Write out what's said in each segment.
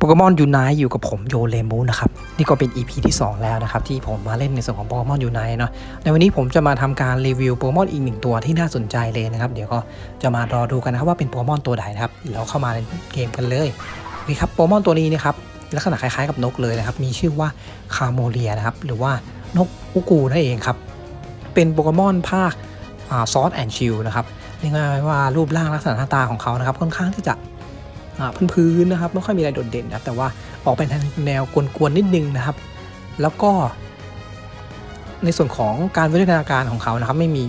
โปเกมอนยูไนอยู่กับผมโยเลมูนะครับนี่ก็เป็น EP ที่ 2 แล้วนะครับ ที่ผมมาเล่นในส่วนของโปเกมอนยูไนเนาะในวันนี้ผมจะมาทำการรีวิวโปเกมอนอีกหนึ่งตัวที่น่าสนใจเลยนะครับ เดี๋ยวก็จะมารอดูกันนะครับว่าเป็นโปเกมอนตัวใดนะครับเราเข้ามาในเกมกันเลยโอเคครับโปเกมอนตัวนี้นะครับลักษณะคล้ายๆกับนกเลยนะครับ มีชื่อว่าคาโมเลียนะครับหรือว่านกอุกูนั่นเองครับเป็นโปเกมอนภาคซอสแอนชิลนะครับเรียกง่ายว่ารูปร่างลักษณะหน้าตาของเขานะครับค่อนข้างที่จะ พื้นๆนะครับไม่ค่อยมีอะไรโดดเด่นนะแต่ว่าออกเป็นทางแนวกวนๆนิดนึงนะครับ แล้วก็ ในส่วนของการวิวัฒนาการของเขานะครับ ไม่มี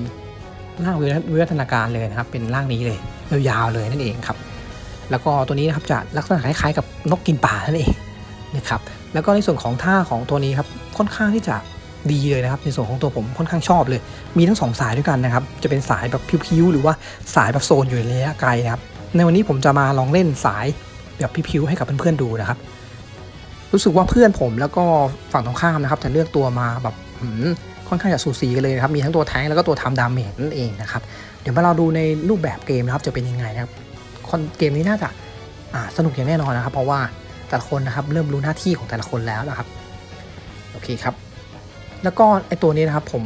ร่างวิวัฒนาการเลยนะครับ เป็นร่างนี้เลยยาวๆเลยนั่นเองครับ แล้วก็ตัวนี้นะครับจะลักษณะคล้ายๆ กับนกกินป่านั่นเองนะครับแล้วก็ในส่วนของท่าของตัวนี้ครับค่อนข้างที่จะดีเลยนะครับ ในส่วนของตัวผมค่อนข้างชอบเลย มีทั้งสองสายด้วยกันนะครับ จะเป็นสายแบบพิ้วๆหรือว่าสายแบบโซนอยู่ในระยะไกลนะครับ ในวันนี้ผมจะมาลองเล่นสายแบบพิ้วๆให้กับเพื่อนๆดูนะครับ รู้สึกว่าเพื่อนผมแล้วก็ฝั่งตรงข้ามนะครับ จะเลือกตัวมาแบบค่อนข้างจะสูสีกันเลยนะครับ มีทั้งตัวแทงแล้วก็ตัวทำดาเมจนั่นเองนะครับ เดี๋ยวมาเราดูในรูปแบบเกมนะครับจะเป็นยังไงนะครับคนเกมนี้น่าจะาสนุกอย่างแน่นอนนะครับ เพราะว่าแต่ละคนนะครับเริ่มรู้หน้าที่ของแต่ละคนแล้วนะครับโอเคครับ แล้วก็ไอตัวนี้นะครับผม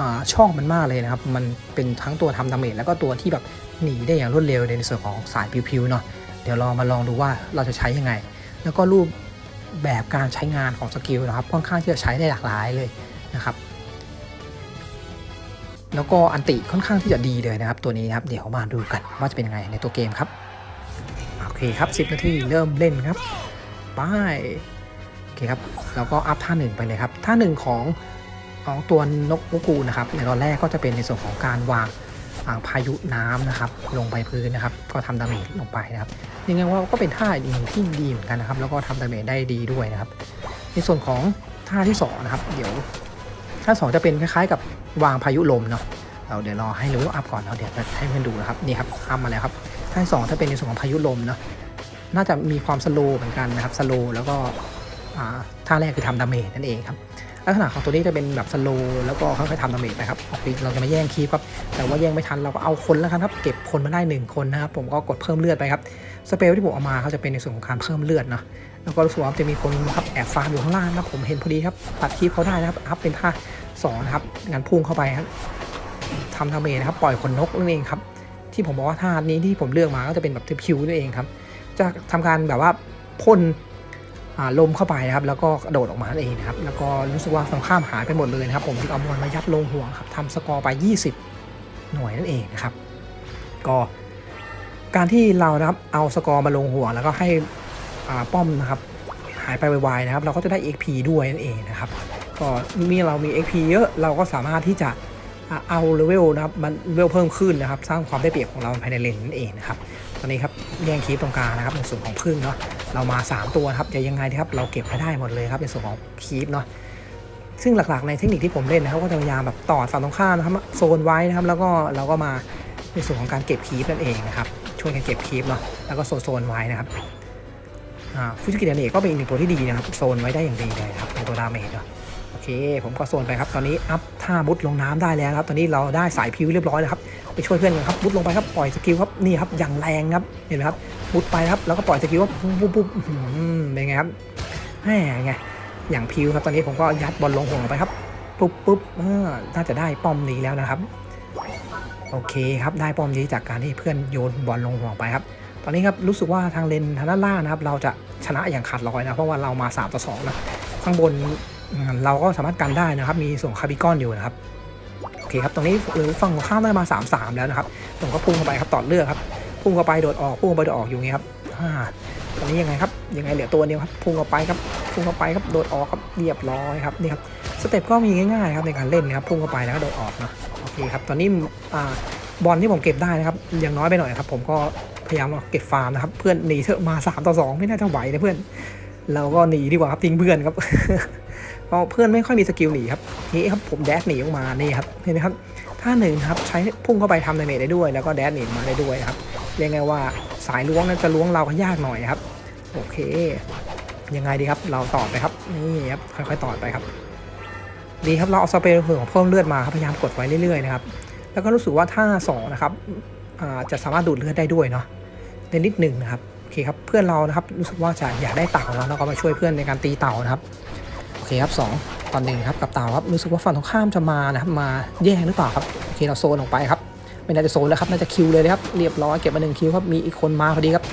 อชอบมันมากเลยนะครับ มันเป็นทั้งตัวทำดาเมจแล้วก็ตัวที่แบบหนีได้อย่างรวดเร็วในส่วนของสายพิวๆเนาะเดี๋ยวเรามาลองดูว่าเราจะใช้ยังไง แล้วก็รูปแบบการใช้งานของสกิลนะครับค่อนข้างที่จะใช้ได้หลากหลายเลยนะครับ แล้วก็อันติค่อนข้างที่จะดีเลยนะครับ ตัวนี้นะครับเดี๋ยวมาดูกันว่าจะเป็นยังไงในตัวเกมครับโอเคครับ 10 นาทีเริ่มเล่นครับไปโอเคครับแล้วก็อัพท่าหนึ่งไปเลยครับท่าหนึ่งของของตัวนกอุกูนะครับในตอนแรกก็จะเป็นในส่วนของการวาง พายุน้ำนะครับ ลงไปพื้นนะครับ ก็ทำดาเมจลงไปนะครับยังไงว่าก็เป็นท่าอีกหนึ่งที่ดีเหมือนกันนะครับ แล้วก็ทำดาเมจได้ดีด้วยนะครับ ในส่วนของท่าที่สองนะครับ เดี๋ยวท่าสองจะเป็นคล้ายๆ กับวางพายุลมเนาะเราเดี๋ยวรอให้เลเวลอัพก่อนเราเดี๋ยวจะให้เพื่อนดูนะครับนี่ครับอัพมาแล้วครับท่าสองถ้าเป็นในส่วนของพายุลมเนาะน่าจะมีความสโลว์เหมือนกันนะครับสโลว์แล้วก็ท่าแรกคือทำดาเมจนั่นเองครับ ลักษณะของตัวนี้จะเป็นแบบสโลว์แล้วก็ค่อยๆทำดาเมจนะครับออกปีเราจะมาแย่งคีบครับแต่ว่าแย่งไม่ทันเราก็เอาคนแล้วครับ เก็บคนมาได้ 1 คนนะครับผมก็กดเพิ่มเลือดไปครับสเปลที่ผมเอามาเขาจะเป็นในส่วนของการเพิ่มเลือดเนาะแล้วก็รู้สึกว่าจะมีคนครับแอบฟาร์มอยู่ข้างล่างนะผมเห็นพอดีครับตัดคีบเขาได้นะครับอัพเป็นท่าสองนะครับงานพุ่งเข้าไปครับทำดาเมจนะครับปล่อยขนนกนั่นเองครับที่ผมบอกว่าท่านี้ที่ผมเลือกมาก็จะเป็นแบบพิวนั่นเองครับจะทำการแบบว่าพ่น ลมเข้าไปนะครับ แล้วก็กระโดดออกมาเองนะครับ แล้วก็รู้สึกว่าฝั่งข้ามหายไปหมดเลยนะครับ ผมจึงเอามอนมายัดลงห่วงครับทำสกอร์ไป 20 หน่วยนั่นเองนะครับ ก็การที่เรานะครับเอาสกอร์มาลงห่วง แล้วก็ให้ป้อมนะครับหายไปไวๆนะครับ เราก็จะได้ XP ด้วยนั่นเองนะครับ ก็มีเรามี XP เยอะเราก็สามารถที่จะเอาเลเวลนะครับมันเลเวลเพิ่มขึ้นนะครับ สร้างความได้เปรียบของเราภายในเลนนั่นเองนะครับ ตอนนี้ครับแย่งคีปตรงกลางนะครับในส่วนของพึ่งเนาะเรามา 3 ตัวครับจะยังไงครับเราเก็บให้ได้หมดเลยครับในส่วนของคีปเนาะซึ่งหลักๆในเทคนิคที่ผมเล่นนะครับก็จะพยายามแบบต่อฝั่งตรงข้ามนะครับโซนไว้นะครับแล้วก็เราก็มาในส่วนของการเก็บคีปนั่นเองนะครับช่วยกันเก็บคีปเนาะแล้วก็โซนโซนไว้นะครับฟูจิกิดาเนก็เป็นอีกหนึ่งตัวที่ดีนะครับโซนไว้ได้อย่างดีเลยครับในตัวดาเมจเนาะโอเค ผมก็โซนไปครับตอนนี้อัพท่ามุดลงน้ำได้แล้วครับ ตอนนี้เราได้สายพิวเรียบร้อยแล้วครับ ไปช่วยเพื่อนกันครับมุดลงไปครับปล่อยสกิลครับนี่ครับอย่างแรงครับเห็นไหมครับมุดไปครับแล้วก็ปล่อยสกิลว่าปุ๊บปุ๊บปุ๊บเป็นไงครับแหมไงอย่างพิวครับตอนนี้ผมก็ยัดบอลลงห่วงไปครับปุ๊บปุ๊บเออน่าจะได้ป้อมนี้แล้วนะครับ โอเคครับได้ป้อมนี้จากการที่เพื่อนโยนบอลลงห่วงไปครับ ตอนนี้ครับรู้สึกว่าทางเลนทางด้านล่างนะครับ เราจะชนะอย่างขาดลอยนะเพราะว่าเรามา3ต่อ2นะข้างบนเราก็สามารถกันได้นะครับ มีส่วนคาร์บิกอนอยู่นะครับ เคครับตรงนี้หรือฝั่งข้ามได้มา 3-3 แล้วนะครับผมก็พุ่งเข้าไปครับต่อเลือกครับพุ่งเข้าไปโดดออกพุ่งเข้าไปโดดออกอยู่งี้ครับอ่าตอนนี้ยังไงครับยังไงเหลือตัวเดียวครับพุ่งเข้าไปครับพุ่งเข้าไปครับโดดออกครับเรียบร้อยครับนี่ครับสเต็ปก็มีง่ายๆครับในการเล่นนะครับพุ่งเข้าไปแล้วก็โดดออกเนาะโอเคครับตอนนี้บอลที่ผมเก็บได้นะครับยังน้อยไปหน่อยครับผมก็พยายามเก็บฟาร์มนะครับเพื่อนหนีเถอะมา3ต่อ2ไม่น่าจะไหวนะเพื่อน เราก็หนีดีกว่าครับทิ้งเพื่อนครับเพราะเพื่อนไม่ค่อยมีสกิลหนีครับนี่ครับผมแดชหนีออกมานี่ครับเห็นไหมครับท่าหนึ่งครับใช้พุ่งเข้าไปทำดาเมจได้ด้วย แล้วก็แดชหนีออกมาได้ด้วยครับเรียกไงว่าสายล้วงนั้นจะล้วงเราก็ยากหน่อยครับ โอเค ยังไงดีครับ เราต่อไปครับนี่ครับค่อยๆต่อไปครับ ดีครับเราเอาสเปรย์เผื่อเพิ่มเลือดมาครับพยายามกดไว้เรื่อยๆนะครับแล้วก็รู้สึกว่าท่าสองนะครับจะสามารถดูดเลือดได้ด้วยเนาะในนิดหนึ่งนะครับ เคครับเพื่อนเรานะครับรู้สึกว่าจะอยากได้เต่าแล้วเราก็มาช่วยเพื่อนในการตีเต่านะครับโอเคครับสองตอนหนึ่งครับกับเต่าครับรู้สึกว่าฝั่งตรงข้ามจะมานะครับมาแย่งหรือเปล่าครับโอเคเราโซนออกไปครับไม่น่าจะโซนแล้วครับน่าจะคิวเลยครับเรียบร้อยเก็บมาหนึ่งคิวครับมีอีกคนมาพอดีครับ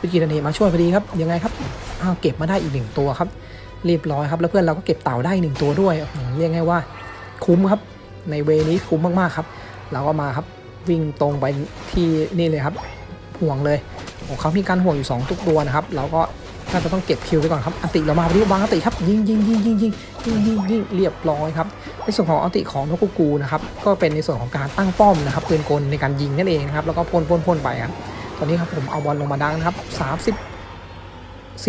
พิกิรันเนมาช่วยพอดีครับยังไงครับอ้าวเก็บมาได้อีกหนึ่งตัวครับเรียบร้อยครับแล้วเพื่อนเราก็เก็บเต่าได้หนึ่งตัวด้วยเรียกง่ายว่าคุ้มครับในเวนี้คุ้มมากๆครับ เราก็มาครับวิ่งตรงไปที่นี่เลยครับห่วงเลย โอ้เขามีการห่วงอยู่2ทุกตัวนะครับ เราก็น่าจะต้องเก็บคิวไว้ก่อนครับอันติเรามาพอดีวางอันติครับยิงยิงยิงยิงยิงยิงยิงยิงเรียบร้อยครับในส่วนของอันติของนกกูกูนะครับก็เป็นในส่วนของการตั้งป้อมนะครับปืนกลในการยิงนั่นเองนะครับแล้วก็พ่นพ่นพ่นไปครับตอนนี้ครับผมเอาบอลลงมาดังนะครับ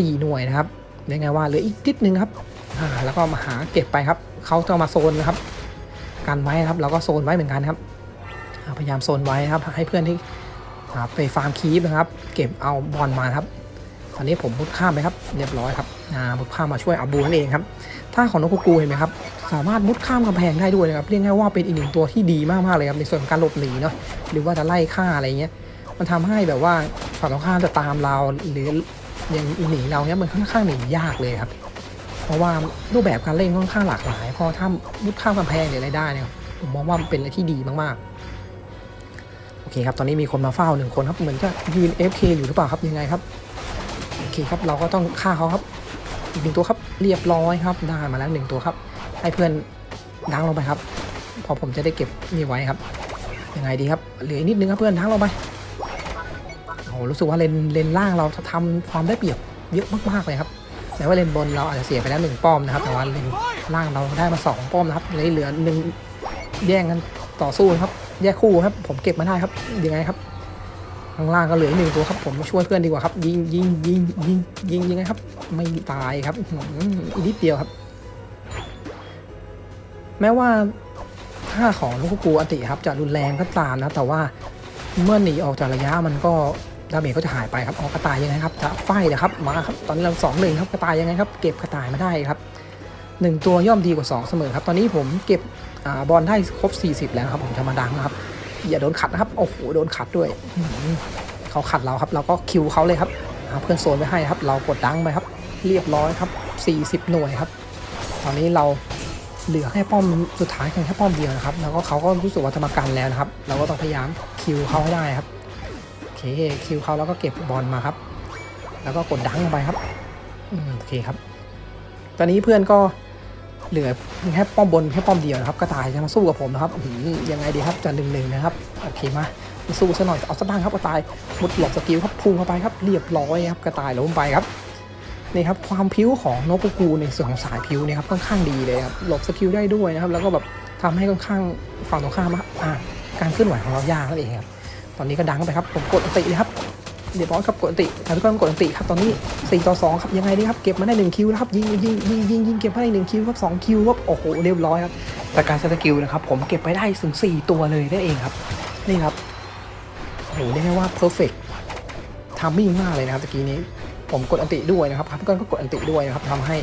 34 หน่วยนะครับยังไงว่าเหลืออีกนิดนึงครับอ่าแล้วก็มาหาเก็บไปครับเขาจะมาโซนนะครับกันไว้ครับเราก็โซนไว้เหมือนกันครับพยายามโซนไว้ครับให้เพื่อนที่ ครับไปฟาร์มคีปนะครับ เก็บเอาบอลมาครับตอนนี้ผมมุดข้ามไปครับ เรียบร้อยครับอ่ามุดข้ามมาช่วยอาบูนั่นเองครับถ้าของนกกูกูเห็นไหมครับสามารถมุดข้ามกำแพงได้ด้วยนะครับเรียกง่ายว่าเป็นอีกหนึ่งตัวที่ดีมากๆเลยครับในส่วนของการหลบหนีเนาะหรือว่าจะไล่ฆ่าอะไรเงี้ยมันทำให้แบบว่าฝั่งตรงข้ามจะตามเราหรือยังหนีเราเนี้ยมันค่อนข้างหนียากเลยครับเพราะว่ารูปแบบการเล่นค่อนข้างหลากหลายพอถ้ามุดข้ามกำแพงหรืออะไรได้เนี่ยผมมองว่ามันเป็นอะไรที่ดีมากๆ อเคครับ ตอนนี้มีคนมาเฝ้าหนึ่งคนครับ เหมือนจะยืน FK อยู่หรือเปล่าครับ ยังไงครับ โอเคครับ เราก็ต้องฆ่าเขาครับ อีกหนึ่งตัวครับ เรียบร้อยครับ ได้มาแล้วหนึ่งตัวครับ ให้เพื่อนดังลงไปครับ พอผมจะได้เก็บนี่ไว้ครับ ยังไงดีครับ เหลืออีกนิดนึงครับเพื่อนดังลงไป โอ้โหรู้สึกว่าเลนเลนล่างเราจะทำความได้เปรียบเยอะมากๆเลยครับแม้ว่าเลนบนเราอาจจะเสียไปแล้วหนึ่งป้อมนะครับ แต่ว่าเลนล่างเราได้มาสองป้อมนะครับเลยเหลือหนึ่งแย่งกันต่อสู้ครับ แยกคู่ครับ ผมเก็บมาได้ครับยังไงครับข้างล่างก็เหลืออีกหนึ่งตัวครับ ผมช่วยเพื่อนดีกว่าครับ ยิงยิงยิงยิงยิงยังไงครับ ไม่ตายครับอีกนิดเดียวครับ แม้ว่าท่าของลูกกูอันติครับจะรุนแรงก็ตามนะ แต่ว่าเมื่อหนีออกจากระยะมันก็ดาเมจก็จะหายไปครับออกกระต่ายยังไงครับจะไฟนะครับมาครับตอนนี้เราสองหนึ่งครับกระต่ายยังไงครับ เก็บกระต่ายมาได้ครับ หนึ่งตัวย่อมดีกว่าสองเสมอครับ ตอนนี้ผมเก็บอบอลได้ครบ 40 แล้วครับผมจะมาดังนะครับ อย่าโดนขัดนะครับ โอ้โห โดนขัดด้วย เขาขัดเราครับ เราก็คิวเขาเลยครับหาเพื่อนโซนไว้ให้ครับ เรากดดังไปครับ เรียบร้อยครับ 40 หน่วยครับ ตอนนี้เราเหลือแค่ป้อมสุดท้ายแค่ป้อมเดียวนะครับ แล้วก็เขาก็รู้สึกว่าจะมากันแล้วนะครับ เราก็ต้องพยายามคิวเขาให้ได้ครับ โอเค คิวเขาแล้วก็เก็บบอลมาครับ แล้วก็กดดังไปครับโอเคครับ ตอนนี้เพื่อนก็ เหลือแค่ป้อมบนแค่ป้อมเดียวนะครับกระต่ายจะมาสู้กับผมนะครับยังไงดีครับจะหนึ่งหนึ่งนะครับโอเคมามาสู้ซะหน่อยเอาซะบ้างครับกระต่ายมุดหลบสกิลครับพุ่งเข้าไปครับเรียบร้อยครับกระต่ายล้มไปครับนี่ครับความพิ้วของนกกูในส่วนของสายพิ้วเนี่ยครับค่อนข้างดีเลยครับหลบสกิลได้ด้วยนะครับแล้วก็แบบทำให้ค่อนข้างฝั่งตรงข้ามอะอ่าการเคลื่อนไหวของเรายากนั่นเองครับตอนนี้ก็ดังไปครับผมกดติเลยครับ เรียบร้อยครับกดอันติแต่ทุกคนกดอันติครับตอนนี้4ต่อ2ครับยังไงดีครับเก็บมาได้1คิวแล้วครับยิงยิงยิงยิงยิงเก็บมาได้1คิวครับ2คิวครับโอ้โหเรียบร้อยครับจากการใช้สกิลนะครับผมเก็บไปได้ถึง4ตัวเลยนั่นเองครับนี่ครับโอ้โหเรียกได้ว่าเพอร์เฟกต์ทามมิ่งมากเลยนะครับตะกี้นี้ผมกดอันติด้วยนะครับพับก้อนก็กดอันติด้วยนะครับทำให้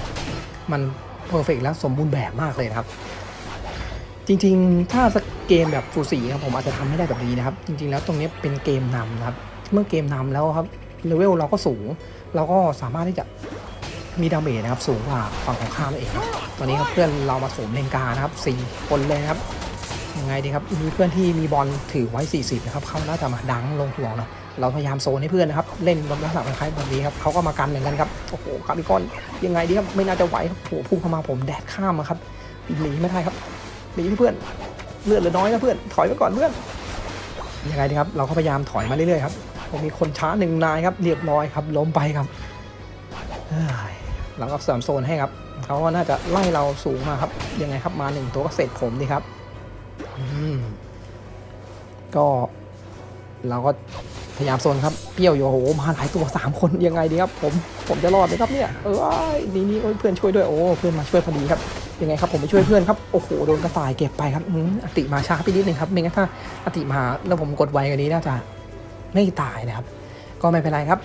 มันเพอร์เฟกต์และสมบูรณ์แบบมากเลยนะครับจริง ๆ ถ้าสเกมแบบฟูสีครับผมอาจจะทำไม่ได้แบบนี้นะครับ จริง ๆ แล้วตรงนี้เป็นเกมนำนะครับ เมื่อเกมนำแล้วครับเลเวลเราก็สูง เราก็สามารถที่จะมีดาเมจนะครับสูงกว่าฝั่งของข้ามเองครับตอนนี้ครับเพื่อนเรามาโถมเลนกานะครับสี่คนเลยครับยังไงดีครับมีเพื่อนที่มีบอลถือไว้ 40นะครับเขาน่าจะมาดังลงห่วงเนาะเราพยายามโซนให้เพื่อนนะครับเล่นลักษณะคล้ายแบบนี้ครับเขาก็มากันเหมือนกันครับโอ้โหคาร์บิคอนยังไงดีครับไม่น่าจะไหวครับโอ้โหพุ่งเข้ามาผมแดดข้ามครับหนีไม่ได้ครับหนีเพื่อนเลือดเหลือน้อยนะเพื่อนถอยไปก่อนเพื่อนยังไงดีครับเราก็พยายามถอยมาเรื่อยๆครับ ผมมีคนช้าหนึ่งนายครับเรียบร้อยครับล้มไปครับเอ้ยเราก็สริมโซนให้ครับเขาก็น่าจะไล่เราสูงมาครับยังไงครับมาหนึ่งตัวก็เสร็จผมดีครับก็เราก็พยายามโซนครับเปรี้ยวอยู่โอ้โหมาหลายตัวสามคนยังไงดีครับ ผมผมจะรอดไหมครับเนี่ยเออนี่นี่เพื่อนช่วยด้วยโอ้เพื่อนมาช่วยพอดีครับยังไงครับผมไปช่วยเพื่อนครับโอ้โหโดนกระต่ายเก็บไปครับอืมอติมาช้าไปนิดนึงครับไม่งั้นถ้าอติมาแล้วผมกดไวกว่านี้น่าจะ ไม่ตายนะครับ ก็ไม่เป็นไรครับ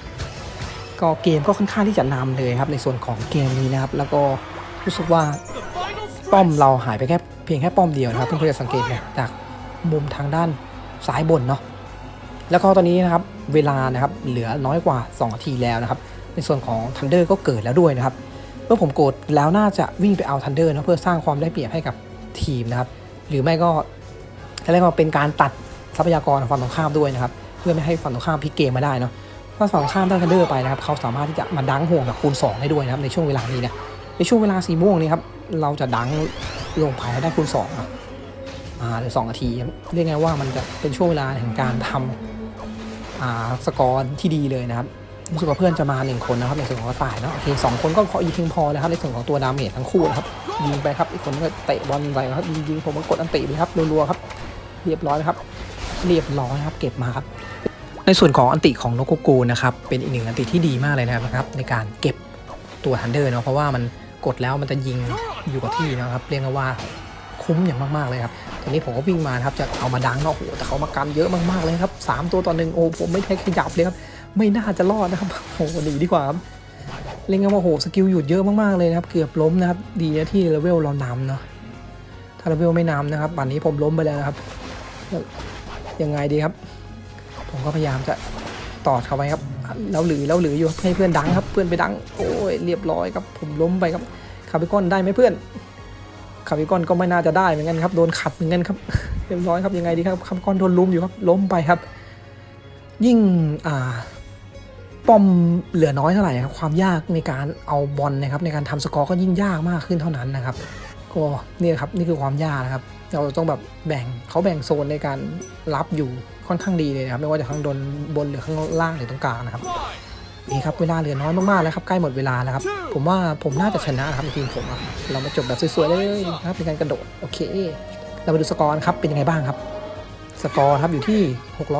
ก็เกมก็ค่อนข้างที่จะนำเลยครับในส่วนของเกมนี้นะครับ แล้วก็รู้สึกว่าป้อมเราหายไปแค่เพียงแค่ป้อมเดียวนะครับ เพื่อนๆจะสังเกตเนี่ยจากมุมทางด้านซ้ายบนเนาะแล้วก็ตอนนี้นะครับเวลานะครับเหลือน้อยกว่า2นาทีแล้วนะครับ ในส่วนของทันเดอร์ก็เกิดแล้วด้วยนะครับเมื่อผมกดแล้วน่าจะวิ่งไปเอาทันเดอร์นะเพื่อสร้างความได้เปรียบให้กับทีมนะครับ หรือไม่ก็เรียกว่าเป็นการตัดทรัพยากรของฝั่งตรงข้ามด้วยนะครับ เพื่อไม่ให้ฝั่งตรงข้ามพลิกเกมมาได้เนาะถ้าฝั่งตรงข้ามได้ทันเดอร์ไปนะครับเขาสามารถที่จะมาดังห่วงแบบคูณ 2 ได้ด้วยนะครับในช่วงเวลานี้นะในช่วงเวลาสีม่วงนี้ครับเราจะดังลงภายได้คูณ2อะอ่าหรือ2นาทีเรียกไงว่ามันจะเป็นช่วงเวลาแห่งการทำอ่าสกอร์ที่ดีเลยนะครับรู้สึกว่าเพื่อนจะมาหนึ่งคนนะครับในส่วนของกระต่ายเนาะโอเคสองคนก็พออีกเพียงพอแล้วครับในส่วนของตัวดาเมจทั้งคู่นะครับยิงไปครับอีกคนก็เตะบอลไปครับยิงผมก็กดอันติไปครับรัวๆครับ เรียบร้อยนะครับ เรียบร้อยครับ เก็บมาครับ ในส่วนของอันติของนกโกกูนะครับเป็นอีกหนึ่งอันติที่ดีมากเลยนะครับในการเก็บตัวทันเดอร์เนาะเพราะว่ามันกดแล้วมันจะยิงอยู่กับที่นะครับเรียกได้ว่าคุ้มอย่างมากๆเลยครับตอนนี้ผมก็วิ่งมาครับจะเอามาดังเนาะโอ้โหแต่เขามากันเยอะมากๆเลยครับสามตัวต่อหนึ่งโอ้ผมไม่ได้ขยับเลยครับไม่น่าจะรอดนะครับโอ้โหหนีดีกว่าครับเล่นกันว่าโหสกิลหยุดเยอะมากๆเลยนะครับ เกือบล้มนะครับ ดีนะที่เลเวลเรานำเนาะถ้าเลเวลไม่นำนะครับป่านนี้ผมล้มไปแล้วนะครับยังไงดีครับ ก็พยายามจะตอดเข้าไปครับแล้วหรือแล้วหรืออยู่ให้เพื่อนดังครับ เพื่อนไปดัง โอ้ยเรียบร้อยครับ ผมล้มไปครับคาร์บิคอนได้ไหมเพื่อนคาร์บิคอนก็ไม่น่าจะได้เหมือนกันครับโดนขัดเหมือนกันครับเรียบร้อยครับยังไงดีครับคาร์บิคอนโดนลุมอยู่ครับล้มไปครับ ยิ่งอ่าป้อมเหลือน้อยเท่าไหร่ครับความยากในการเอาบอลนะครับในการทำสกอร์ก็ยิ่งยากมากขึ้นเท่านั้นนะครับ ก็นี่ครับนี่คือความยากนะครับ เราต้องแบบแบ่งเขาแบ่งโซนในการรับอยู่ค่อนข้างดีเลยนะครับ ไม่ว่าจะข้างบนบนหรือข้างล่างหรือตรงกลางนะครับนี่ครับเวลาเหลือน้อยมากๆแล้วครับใกล้หมดเวลาแล้วครับผมว่าผมน่าจะชนะครับทีมผมอะเรามาจบแบบสวยๆเลยนะครับเป็นการกระโดดโอเค เรามาดูสกอร์ครับเป็นยังไงบ้างครับ สกอร์ครับอยู่ที่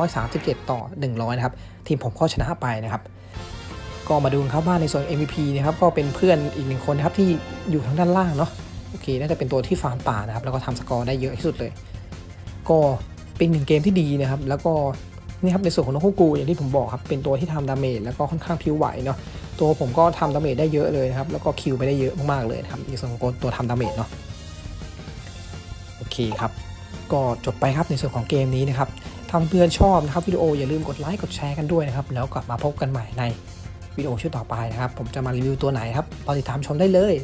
637 ต่อ 100 นะครับ ทีมผมก็ชนะไปนะครับก็มาดูครับว่าในส่วน MVP นะครับก็เป็นเพื่อนอีกหนึ่งคนนะครับที่อยู่ทางด้านล่างเนาะ โอเคน่าจะเป็นตัวที่ฟาร์มป่านะครับแล้วก็ทำสกอร์ได้เยอะที่สุดเลย ก็เป็นหนึ่งเกมที่ดีนะครับ แล้วก็นี่ครับในส่วนของนกฮูกกูอย่างที่ผมบอกครับเป็นตัวที่ทำดาเมจแล้วก็ค่อนข้างพิวไหวเนาะตัวผมก็ทำดาเมจได้เยอะเลยนะครับแล้วก็คิวไปได้เยอะมากๆเลยครับในส่วนของตัวทำดาเมจเนาะโอเคครับก็จบไปครับในส่วนของเกมนี้นะครับถ้าเพื่อนชอบนะครับวิดีโออย่าลืมกดไลค์กดแชร์กันด้วยนะครับแล้วกลับมาพบกันใหม่ในวิดีโอชุดต่อไปนะครับ ผมจะมารีวิวตัวไหนครับรอติดตามชมได้เลย